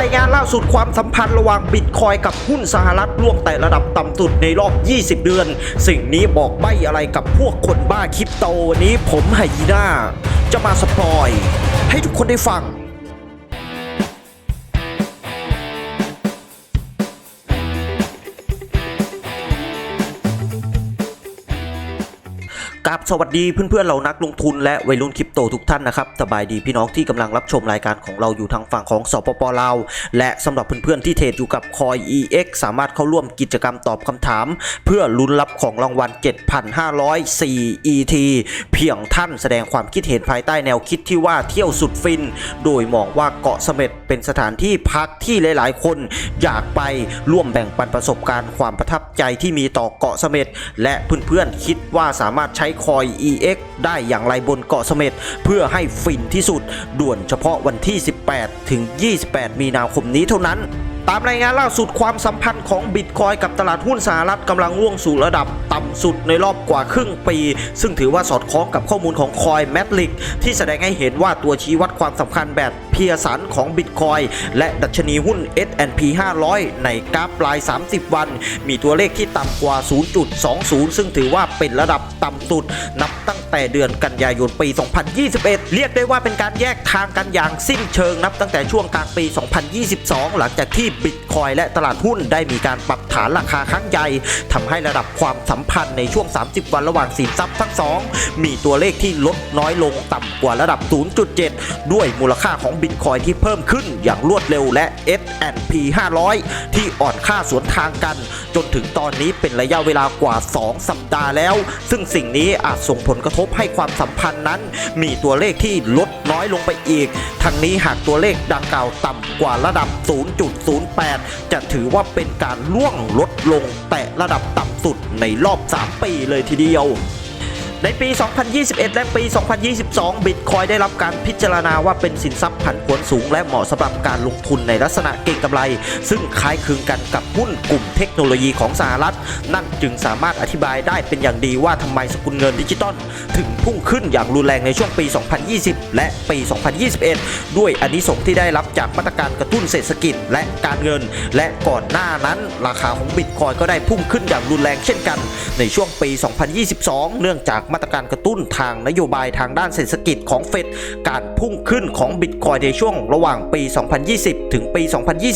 รายงานล่าสุดความสัมพันธ์ระหว่างบิตคอยกับหุ้นสหรัฐร่วงแต่ระดับต่ำสุดในรอบ 20 เดือน สิ่งนี้บอกใบ้อะไรกับพวกคนบ้าคริปโตวันนี้ผมไฮยีน่าจะมาสปอย ให้ทุกคนได้ฟัง กับสวัสดีเพื่อนๆเรานักลงทุนและวัยรุ่นคริปโตทุกท่านนะครับสบายดีพี่น้องที่กำลังรับชมรายการของเราอยู่ทางฝั่งของสปปลาวและสำหรับเพื่อนๆที่เทรดอยู่กับ Coin EX สามารถเข้าร่วมกิจกรรมตอบคำถาม เพื่อลุ้นรับของรางวัล 7,504 ET เพียงท่านแสดงความคิดเห็นภายใต้แนวคิดที่ว่าเที่ยวสุดฟิน โดยมองว่าเกาะเสม็ดเป็นสถานที่พักที่หลายๆ คนอยากไปร่วมแบ่งปันประสบการณ์ความประทับใจที่มีต่อเกาะเสม็ดและเพื่อนๆคิดว่าสามารถใช้คอย EX ได้อย่างไรบนเกาะเสม็ดเพื่อให้ฟินที่สุด ด่วนเฉพาะวันที่ 18 ถึง 28 มีนาคมนี้เท่านั้นตามรายงานล่าสุดความสัมพันธ์ของบิตคอยกับตลาดหุ้นสหรัฐกำลังร่วงสู่ระดับต่ำสุดในรอบกว่าครึ่งปี ซึ่งถือว่าสอดคล้องกับข้อมูลของคอยแมทลิกที่แสดงให้เห็นว่าตัวชี้วัดความสำคัญแบบเพียสันของบิตคอยและดัชนีหุ้น S&P 500 ในกราฟราย 30 วัน มีตัวเลขที่ต่ำกว่า 0.20 ซึ่งถือว่าเป็นระดับต่ำสุด นับตั้งแต่เดือนกันยายนปี 2021 เรียกได้ว่าเป็นการแยกทางกันอย่างสิ้นเชิงนับตั้งแต่ช่วงกลางปี 2022 หลังจากที่บิตคอยและตลาดหุ้นได้มีการปรับฐานราคาครั้งใหญ่ทำให้ระดับความสัมพันธ์ในช่วง 30 วันระหว่างสินทรัพย์ทั้งสองมีตัวเลขที่ลดน้อยลงต่ำกว่าระดับ 0.7 ด้วยมูลค่าของบิตคอยที่เพิ่มขึ้นอย่างรวดเร็วและ S&P 500 ที่อ่อนค่าสวนทางกัน จนถึงตอนนี้เป็นระยะเวลากว่า 2 สัปดาห์แล้ว ซึ่งสิ่งนี้อาจส่งผลกระทบให้ความสัมพันธ์นั้น มีตัวเลขที่ลดน้อยลงไปอีก ทั้งนี้หากตัวเลขดังกล่าวต่ำกว่าระดับ 0.0 0.08 จะถือว่าเป็นการล่วงลดลง แต่ระดับต่ำสุดในรอบ 3 ปีเลยทีเดียว ในปี 2021 และปี 2022 บิตคอยได้รับการพิจารณาว่าเป็นสินทรัพย์ผันผวนสูง และเหมาะสำหรับการลงทุนในลักษณะเก็งกำไร ซึ่งคล้ายคลึงกันกับหุ้นกลุ่มเทคโนโลยีของสหรัฐ นั่นจึงสามารถอธิบายได้เป็นอย่างดีว่าทำไมสกุลเงินดิจิตอลถึงพุ่งขึ้นอย่างรุนแรงในช่วงปี 2020 และปี 2021 ด้วยอานิสงส์ที่ได้รับจากมาตรการกระตุ้นเศรษฐกิจและการเงิน และก่อนหน้านั้น ราคาของบิตคอยก็ได้พุ่งขึ้นอย่างรุนแรงเช่นกัน ในช่วงปี 2022 เนื่องจากมาตรการกระ ตุ้นทางนโยบายทางด้านเศรษฐกิจของเฟดการพุ่งขึ้นของบิตคอยในช่วงระหว่างปี 2020 ถึงปี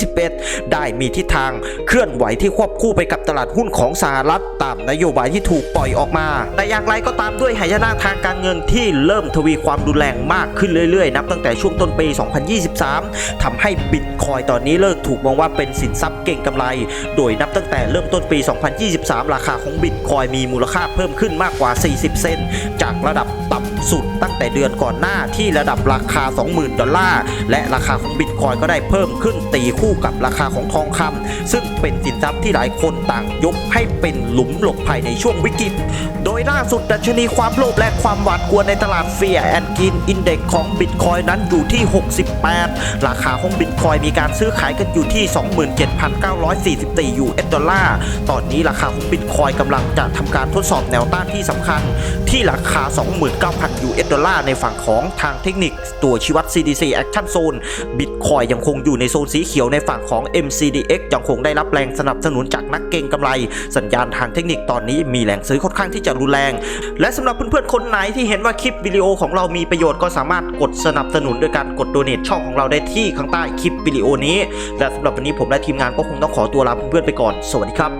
2021 ได้มีทิศทางเคลื่อนไหวที่ควบคู่ไปกับตลาดหุ้นของสหรัฐตามนโยบายที่ถูกปล่อยออกมา แต่อย่างไรก็ตามด้วยหายนะทางการเงินที่เริ่มทวีความรุนแรงมากขึ้นเรื่อยๆ นับตั้งแต่ช่วงต้นปี 2023ทำให้บิตคอยตอนนี้เลิกถูกมองว่าเป็นสินทรัพย์เก่งกำไร โดยนับตั้งแต่เริ่มต้นปี 2023 ราคาของบิตคอยมีมูลค่าเพิ่มขึ้นมากกว่า 40 เซนจากระดับต สุดตั้งแต่เดือนก่อนหน้าที่ระดับราคา 20,000 ดอลลาร์ และราคาของบิตคอยก็ได้เพิ่มขึ้นตีคู่กับราคาของทองคำซึ่งเป็นสินทรัพย์ที่หลายคนต่างยกให้เป็นหลุมหลบภัยในช่วงวิกฤต โดยล่าสุดดัชนีความโลภและความหวาดกลัวในตลาดเฟียแอนกินอินเด็กของบิตคอยนั้นอยู่ที่ 68 ราคาของบิตคอยมีการซื้อขายกันอยู่ที่ 27,944 US ดอลลาร์ ตอนนี้ราคาของบิตคอยกำลังจะทำการทดสอบแนวต้านที่สำคัญที่ราคา 29,000 US ดอลลาร์ในฝั่งของทางเทคนิค ตัวชี้วัด CDC Action Zone บิตคอยยังคงอยู่ในโซนสีเขียวในฝั่งของ MCDX ยังคงได้รับแรงสนับสนุนจากนักเก็งกำไร สัญญาณทางเทคนิคตอนนี้มีแรงซื้อค่อนข้างที่จะรุนแรง และสำหรับเพื่อนๆคนไหนที่เห็นว่าคลิปวิดีโอของเรามีประโยชน์ก็สามารถกดสนับสนุนโดยการกดโดเนทช่องของเราได้ที่ข้างใต้คลิปวิดีโอนี้และสำหรับวันนี้ผมและทีมงานก็คงต้องขอตัวลาเพื่อนๆไปก่อน สวัสดีครับ